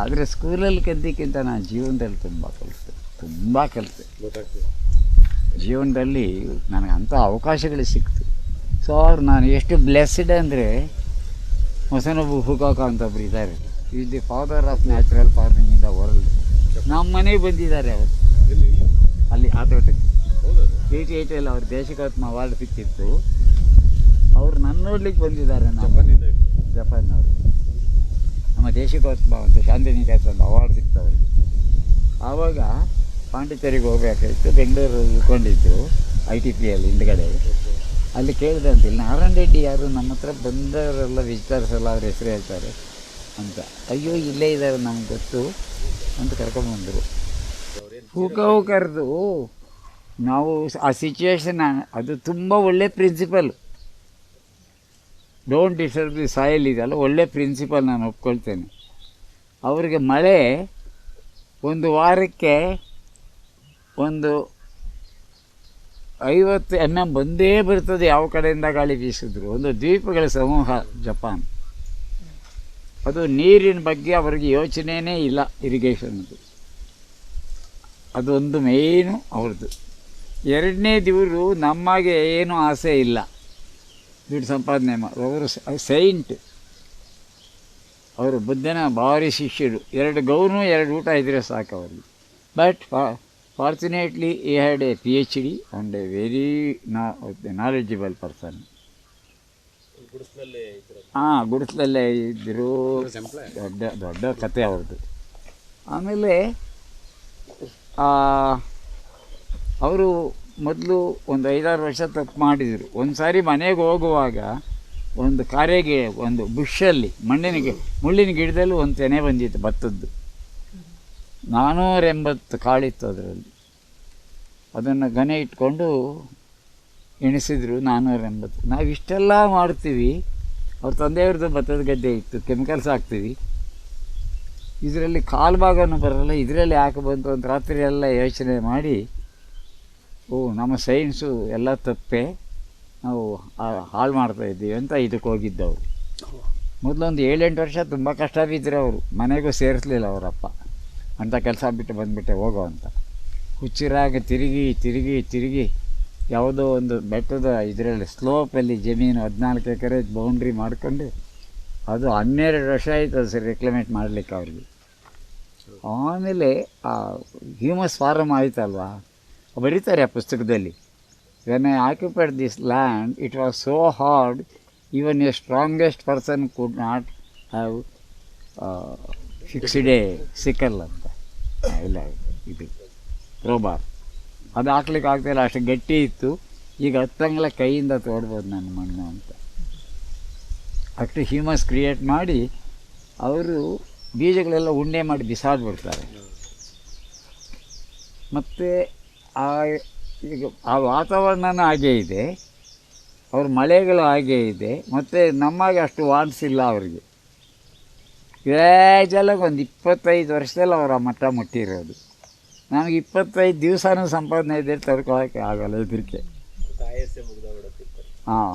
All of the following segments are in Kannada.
ಆದರೆ ಸ್ಕೂಲಲ್ಲಿ ಕದ್ದಿಕ್ಕಿಂತ ನಾನು ಜೀವನದಲ್ಲಿ ತುಂಬ ಕಲಿತೆ. ತುಂಬ ಕಲಿತೆ. ಜೀವನದಲ್ಲಿ ನನಗೆ ಅಂಥ ಅವಕಾಶಗಳು ಸಿಕ್ತು. ಸೊ ಅವ್ರು ನಾನು ಎಷ್ಟು ಬ್ಲೆಸ್ಡ್ ಅಂದರೆ ಹೊಸನೊಬ್ಬ ಹುಕಾಕ ಅಂತ ಒಬ್ರು ಇದ್ದಾರೆ. Is the father of natural farming in the world ನಮ್ಮ ಮನೆಗೆ ಬಂದಿದ್ದಾರೆ ಅವರು. ಅಲ್ಲಿ ಆ ತೋಟಕ್ಕೆ. ಹೌದಾ? ಏಯ್ಟಿ ಏಯ್ಟಲ್ಲಿ ಅವ್ರ ದೇಶಕಾತ್ಮ ಅವಾರ್ಡ್ ಸಿಕ್ಕಿತ್ತು. ಅವ್ರು ನನ್ನ ನೋಡ್ಲಿಕ್ಕೆ ಬಂದಿದ್ದಾರೆ ನಮ್ಮ ಜಪಾನ್ ಜಪಾನ್ನವರು. ನಮ್ಮ ದೇಶಿಕೋತ್ಸವ ಅಂತ ಒಂದು ಅವಾರ್ಡ್ ಅವರಿಗೆ ಆವಾಗ ಪಾಂಡಿಚೇರಿಗೆ ಹೋಗ್ಬೇಕಾಗಿತ್ತು ಬೆಂಗಳೂರು ಉಳ್ಕೊಂಡಿದ್ರು ಐ ಟಿ ಪಿ ಅಲ್ಲಿ ಹಿಂದ್ಗಡೆ. ಅಲ್ಲಿ ಕೇಳಿದೆ ಅಂತಿಲ್ಲ ನಾರಾಯಣ ರೆಡ್ಡಿ ಯಾರು? ನಮ್ಮ ಹತ್ರ ಬಂದವರೆಲ್ಲ ವಿಸಿಟರ್ಸ್ ಎಲ್ಲ ಅವ್ರ ಹೆಸರು ಹೇಳ್ತಾರೆ ಅಂತ. ಅಯ್ಯೋ, ಇಲ್ಲೇ ಇದ್ದಾರೆ ನಮ್ಗೆ ಗೊತ್ತು ಅಂತ ಕರ್ಕೊಂಬಂದರು ಹೂಕವು ಕರೆದು ನಾವು ಆ ಸಿಚುವೇಶನ್ ಅದು ತುಂಬ ಒಳ್ಳೆ principle don't disturb the soil ಇದೆಯಲ್ಲ ಒಳ್ಳೆ ಪ್ರಿನ್ಸಿಪಲ್ ನಾನು ಒಪ್ಕೊಳ್ತೇನೆ. ಅವರಿಗೆ ಮಳೆ ಒಂದು ವಾರಕ್ಕೆ ಒಂದು ಐವತ್ತು ಎಂ ಎಂ ಬಂದೇ ಬರ್ತದೆ ಯಾವ ಕಡೆಯಿಂದ ಗಾಳಿ ಬೀಸಿದ್ರು. ಒಂದು ದ್ವೀಪಗಳ ಸಮೂಹ, ಜಪಾನ್. ಅದು ನೀರಿನ ಬಗ್ಗೆ ಅವರಿಗೆ ಯೋಚನೆಯೇ ಇಲ್ಲ ಇರಿಗೇಷನ್ದು ಅದೊಂದು ಮೇಯ್ನು ಅವ್ರದ್ದು. ಎರಡನೇ ದಿವರು ನಮಗೆ ಏನೂ ಆಸೆ ಇಲ್ಲ. ದುಡ್ಡು ಸಂಪಾದನೆ ಮಾ ಅವರು ಸೈಂಟ್. ಅವರು ಬುದ್ಧನ ಭಾರಿ ಶಿಷ್ಯರು. ಎರಡು ಗೌನು ಎರಡು ಊಟ ಇದ್ದರೆ ಸಾಕು ಅವರಿಗೆ. But fortunately he had a P H D and a very knowledgeable person ಹಾಂ ಗುಡಿಸ್ಲಲ್ಲೇ ಇದ್ದರು ದೊಡ್ಡ ದೊಡ್ಡ ಕತೆ ಅವ್ರದ್ದು ಆಮೇಲೆ ಅವರು ಮೊದಲು ಒಂದು ಐದಾರು ವರ್ಷ ತಪ್ಪು ಮಾಡಿದರು. ಒಂದು ಸಾರಿ ಮನೆಗೆ ಹೋಗುವಾಗ ಒಂದು ಕಾರೆಗೆ, ಒಂದು ಬುಷಲ್ಲಿ ಮಣ್ಣಿನ ಗಿಡ ಮುಳ್ಳಿನ ಗಿಡದಲ್ಲಿ ಒಂದು ತೆನೆ ಬಂದಿತ್ತು ಭತ್ತದ್ದು. ನಾನ್ನೂರೆಂಬತ್ತು ಕಾಳಿತ್ತು ಅದರಲ್ಲಿ. ಅದನ್ನು ಗನೆ ಇಟ್ಕೊಂಡು ಎಣಿಸಿದ್ರು ನಾನ್ನೂರ ಎಂಬತ್ತು. ನಾವು ಇಷ್ಟೆಲ್ಲ ಮಾಡ್ತೀವಿ. ಅವ್ರ ತಂದೆಯವ್ರದ್ದು ಭತ್ತದ ಗದ್ದೆ ಇತ್ತು, ಕೆಮಿಕಲ್ಸ್ ಹಾಕ್ತೀವಿ. ಇದರಲ್ಲಿ ಕಾಲು ಭಾಗನೂ ಬರಲ್ಲ, ಇದರಲ್ಲಿ ಯಾಕೆ ಬಂತು ಅಂತ ರಾತ್ರಿ ಎಲ್ಲ ಯೋಚನೆ ಮಾಡಿ ಓ, ನಮ್ಮ ಸೈನ್ಸು ಎಲ್ಲ ತಪ್ಪೆ. ನಾವು ಹಾಳು ಮಾಡ್ತಾ ಇದ್ದೀವಿ ಅಂತ ಇದಕ್ಕೆ ಹೋಗಿದ್ದವರು. ಮೊದಲೊಂದು ಏಳೆಂಟು ವರ್ಷ ತುಂಬ ಕಷ್ಟ ಬಿದ್ದರೆ ಅವರು. ಮನೆಗೂ ಸೇರಿಸ್ಲಿಲ್ಲ ಅವರಪ್ಪ. ಅಂಥ ಕೆಲಸ ಬಿಟ್ಟು ಬಂದುಬಿಟ್ಟೆ ಹೋಗೋ ಅಂತ. ಹುಚ್ಚಿರಾಗ ತಿರುಗಿ ತಿರುಗಿ ತಿರುಗಿ ಯಾವುದೋ ಒಂದು ಬೆಟ್ಟದ ಇದರಲ್ಲಿ ಸ್ಲೋಪಲ್ಲಿ ಜಮೀನು ಹದಿನಾಲ್ಕು ಎಕರೆ ಬೌಂಡ್ರಿ ಮಾಡ್ಕೊಂಡು ಅದು ಹನ್ನೆರಡು ವರ್ಷ ಆಯಿತು ಅದು ಸರ್ ರೆಕ್ಲಮೇಟ್ ಮಾಡಲಿಕ್ಕೆ ಅವ್ರಿಗೆ. ಆಮೇಲೆ ಆ ಹ್ಯೂಮಸ್ ಫಾರಮ್ ಆಯ್ತಲ್ವಾ? ಬರೀತಾರೆ ಆ ಪುಸ್ತಕದಲ್ಲಿ. When I occupied this land it was so hard even a strongest person could not have fixed sickle ಅಂತ. ಇಲ್ಲ, ಇದು ರೋಬಾರ್ ಅದು ಹಾಕ್ಲಿಕ್ಕೆ ಆಗ್ತಾಯಿಲ್ಲ ಅಷ್ಟು ಗಟ್ಟಿ ಇತ್ತು. ಈಗ ಹತ್ತಂಗ್ಲ ಕೈಯಿಂದ ತೋಡ್ಬೋದು ನನ್ನ ಮಣ್ಣು ಅಂತ. ಅಷ್ಟು ಹ್ಯೂಮಸ್ ಕ್ರಿಯೇಟ್ ಮಾಡಿ, ಅವರು ಬೀಜಗಳೆಲ್ಲ ಉಂಡೆ ಮಾಡಿ ಬಿಸಾಡ್ಬಿಡ್ತಾರೆ. ಮತ್ತು ಆ, ಈಗ ಆ ವಾತಾವರಣನೂ ಹಾಗೇ ಇದೆ. ಅವ್ರ ಮಳೆಗಳು ಹಾಗೇ ಇದೆ. ಮತ್ತು ನಮಗೆ ಅಷ್ಟು ವಾನ್ಸ್ ಇಲ್ಲ ಅವರಿಗೆ. ಗ್ರ್ಯಾಜಲಾಗಿ ಒಂದು ಇಪ್ಪತ್ತೈದು ವರ್ಷದಲ್ಲಿ ಅವರ ಮಟ್ಟ ಮುಟ್ಟಿರೋದು. ನಮಗೆ ಇಪ್ಪತ್ತೈದು ದಿವಸನೂ ಸಂಪಾದನೆ ಇದೆ ತಡ್ಕೊಳ್ಳೋಕ್ಕೆ ಆಗಲ್ಲ ಹೆದರಿಕೆ. ಹಾಂ.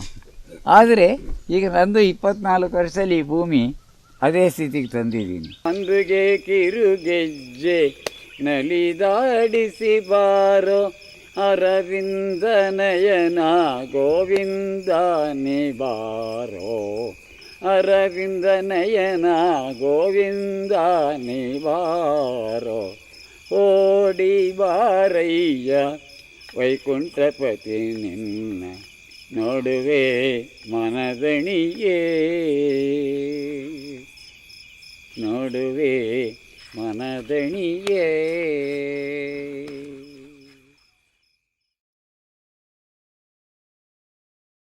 ಆದರೆ ಈಗ ನಂದು ಇಪ್ಪತ್ನಾಲ್ಕು ವರ್ಷದಲ್ಲಿ ಈ ಭೂಮಿ ಅದೇ ಸ್ಥಿತಿಗೆ ತಂದಿದ್ದೀನಿ. ಅಂದುಗೆ ಕಿರುಗೆಜ್ಜೆ ನಲಿದಾಡಿಸಿ ಬಾರೋ ಅರವಿಂದ ನಯನ ಗೋವಿಂದ ನಿಬಾರೋ ಅರವಿಂದ ನಯನ ಗೋವಿಂದ ನಿಬಾರೋ ಓಡಿ ಬಾರಯ್ಯ ವೈಕುಂಠಪತಿ ನಿನ್ನ ನೋಡುವೆ ಮನದಣಿಯೇ ನೋಡುವೆ மனதணியே